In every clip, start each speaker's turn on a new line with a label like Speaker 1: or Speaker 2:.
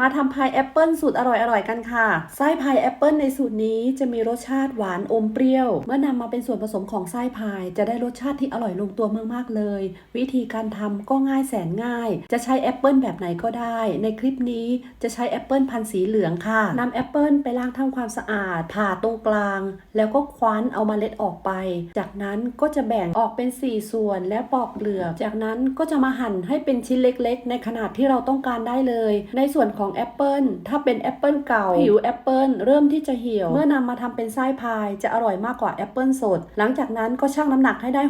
Speaker 1: มาทำพายแอปเปิลสูตรอร่อยๆกันค่ะ ไส้พายแอปเปิลในสูตรนี้จะมีรสชาติหวานอมเปรี้ยว เมื่อนำมาเป็นส่วนผสมของไส้พาย จะได้รสชาติที่อร่อยลงตัวมากๆเลย วิธีการทำก็ง่ายแสนง่าย จะใช้แอปเปิลแบบไหนก็ได้ ในคลิปนี้จะใช้แอปเปิลพันธุ์สีเหลืองค่ะนำแอปเปิลไปล้างทำความสะอาด ผ่าตรงกลาง แล้วก็คว้านเอาเมล็ดออกไป จากนั้นก็จะแบ่งออกเป็น 4 ส่วนแล้วปอกเปลือก จากนั้นก็จะมาหั่นให้เป็นชิ้นเล็ก ๆ ในขนาดที่เราต้องการได้เลย ในส่วนของแอปเปิลถ้าเป็นแอปเปิลเก่าผิวแอปเปิลเริ่มที่จะเหี่ยว เมื่อนำมาทำเป็นไส้พายจะอร่อยมากกว่าแอปเปิลสด หลังจากนั้นก็ชั่งน้ำหนักให้ได้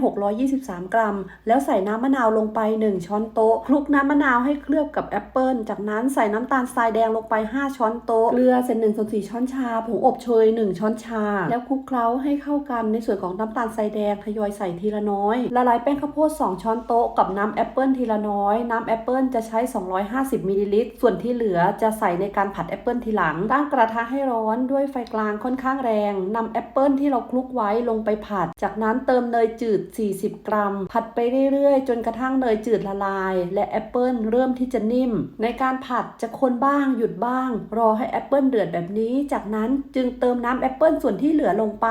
Speaker 1: 623 กรัม แล้วใส่น้ำมะนาวลงไป 1 ช้อนโต๊ะคลุกน้ำมะนาวให้เคลือบกับแอปเปิลจากนั้นใส่น้ำตาลทรายแดงลงไป 5 ช้อนโต๊ะเกลือเศษหนึ่งส่วนสี่ช้อนชาผงอบเชย 1 ช้อนชา แล้วคลุกเคล้าให้เข้ากันในส่วนของน้ำตาลทรายแดงทยอยใส่ทีละน้อยละลายแป้งข้าวโพด2ช้อนโต๊ะกับน้ำแอปเปิลทีละน้อย น้ำแอปเปิลจะใช้ 250มิลลิลิตรส่วนที่เหลือจะใส่ในการผัดแอปเปิลทีหลัง ตั้งกระทะให้ร้อนด้วยไฟกลางค่อนข้างแรงนำแอปเปิลที่เราคลุกไว้ลงไปผัด จากนั้นเติมเนยจืด 40 กรัม ผัดไปเรื่อยๆ จนกระทั่งเนยจืดละลาย และแอปเปิลเริ่มที่จะนิ่ม ในการผัดจะคนบ้างหยุดบ้าง รอให้แอปเปิลเดือดแบบนี้ จากนั้นจึงเติมน้ำแอปเปิลส่วนที่เหลือลงไป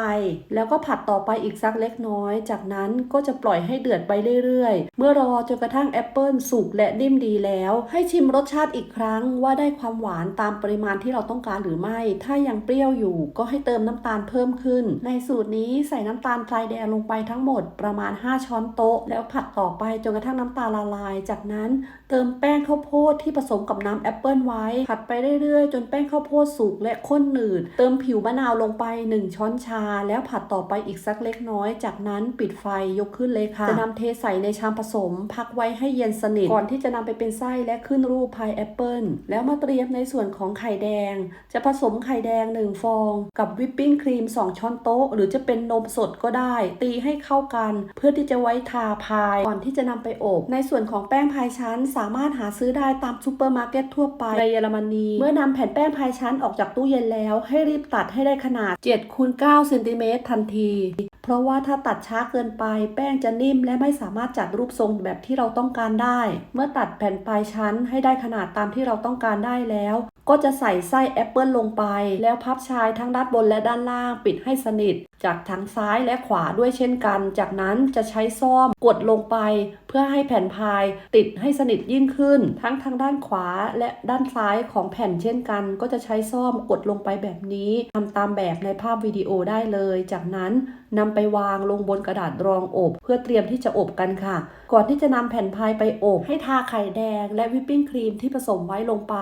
Speaker 1: แล้วก็ผัดต่อไปอีกสักเล็กน้อย จากนั้นก็จะปล่อยให้เดือดไปเรื่อยๆ เมื่อรอจนกระทั่งแอปเปิลสุกและนิ่มดีแล้ว ให้ชิมรสชาติอีกครั้งว่าได้ความหวานตามปริมาณที่เราต้องการหรือไม่ ถ้ายังเปรี้ยวอยู่ก็ให้เติมน้ำตาลเพิ่มขึ้น ในสูตรนี้ใส่น้ำตาลทรายแดงลงไปทั้งหมดประมาณ 5 ช้อนโต๊ะ แล้วผัดต่อไปจนกระทั่งน้ำตาลละลาย จากนั้นเติมแป้งข้าวโพดที่ผสมกับน้ำแอปเปิลไว้ ผัดไปเรื่อยๆ จนแป้งข้าวโพดสุกและข้นหนืด เติมผิวมะนาวลงไป 1 ช้อนชา แล้วผัดต่อไปอีกสักเล็กน้อย จากนั้นปิดไฟยกขึ้นเลยค่ะ จะนำเทใส่ในชามผสม พักไว้ให้เย็นสนิท ก่อนที่จะนำไปเป็นไส้และขึ้นรูปพายแอปเปิลแล้วมาเตรียมในส่วนของไข่แดง จะผสมไข่แดง 1 ฟอง กับวิปปิ้งครีม 2 ช้อนโต๊ะ หรือจะเป็นนมสดก็ได้ ตีให้เข้ากัน เพื่อที่จะไว้ทาพายก่อนที่จะนำไปอบ ในส่วนของแป้งพายชั้น สามารถหาซื้อได้ตามซูเปอร์มาร์เก็ตทั่วไปในเยอรมนี เมื่อนำแผ่นแป้งพายชั้นออกจากตู้เย็นแล้ว ให้รีบตัดให้ได้ขนาด7คูณ9เซนติเมตรทันที เพราะว่าถ้าตัดช้าเกินไปแป้งจะนิ่มและไม่สามารถจัดรูปทรงแบบที่เราต้องการได้ เมื่อตัดแผ่นปลายชั้นให้ได้ขนาดตามที่เราต้องการได้แล้ว ก็จะใส่ไส้แอปเปิลลงไป แล้วพับชายทั้งด้านบนและด้านล่างปิดให้สนิท จากทั้งซ้ายและขวาด้วยเช่นกัน จากนั้นจะใช้ซ่อมกดลงไป เพื่อให้แผ่นพายติดให้สนิทยิ่งขึ้น ทั้งทางด้านขวาและด้านซ้ายของแผ่นเช่นกัน ก็จะใช้ซ่อมกดลงไปแบบนี้ทำตามแบบในภาพวิดีโอได้เลย จากนั้นนำไปวางลงบนกระดาษรองอบ เพื่อเตรียมที่จะอบกันค่ะ ก่อนที่จะนำแผ่นพายไปอบ ให้ทาไข่แดง และวิปปิ้งครีมที่ผสมไว้ลงไป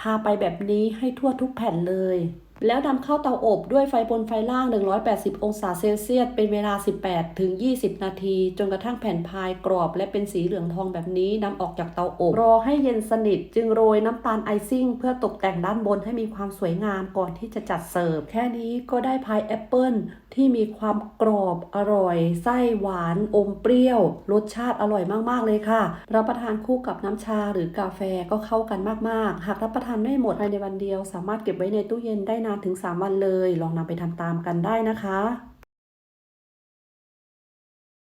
Speaker 1: ทาไปแบบนี้ให้ทั่วทุกแผ่นเลย แล้วนำเข้าเตาอบด้วยไฟบนไฟล่าง 180 องศาเซลเซียส เป็นเวลา 18 ถึง 20 นาที จนกระทั่งแผ่นพายกรอบ และเป็นสีเหลืองทองแบบนี้นำออกจากเตาอบ รอให้เย็นสนิท จึงโรยน้ำตาลไอซิ่ง เพื่อตกแต่งด้านบนให้มีความสวยงามก่อนที่จะจัดเสิร์ฟ แค่นี้ก็ได้พายแอปเปิลที่มีความกรอบอร่อย ไส้หวานอมเปรี้ยว รสชาติอร่อยมาก ๆ เลยค่ะ รับประทานคู่กับน้ำชาหรือกาแฟก็เข้ากันมาก ๆ หากรับประทานไม่หมดภายในวันเดียว สามารถเก็บไว้ในตู้เย็นได้นานถึง 3 วันเลย ลองนำไปทำตามกันได้นะคะ